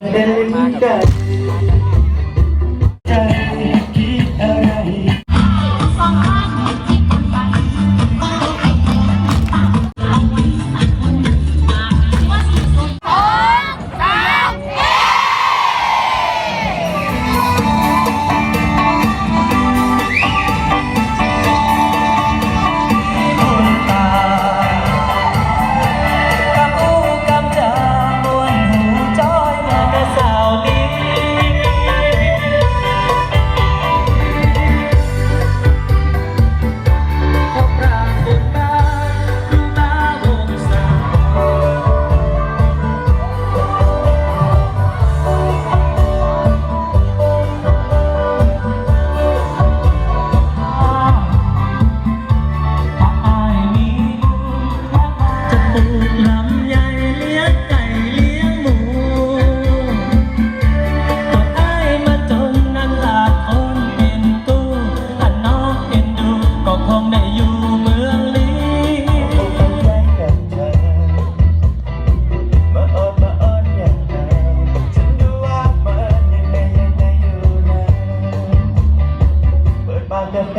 Then Thank you.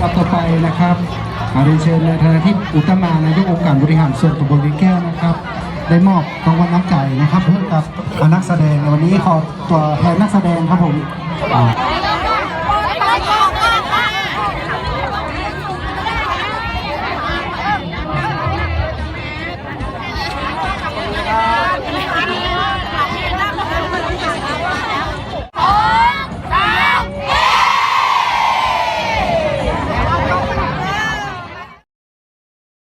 ครับต่อไปนะครับอาเชิญในฐานะที่อุตมานายกองค์การบริหารส่วนตำบลวิแก้วนะครับ ได้มอบรางวัลน้ำใจนะครับเพื่อกับนักแสดงวันนี้ขอตัวแทนนักแสดงครับผม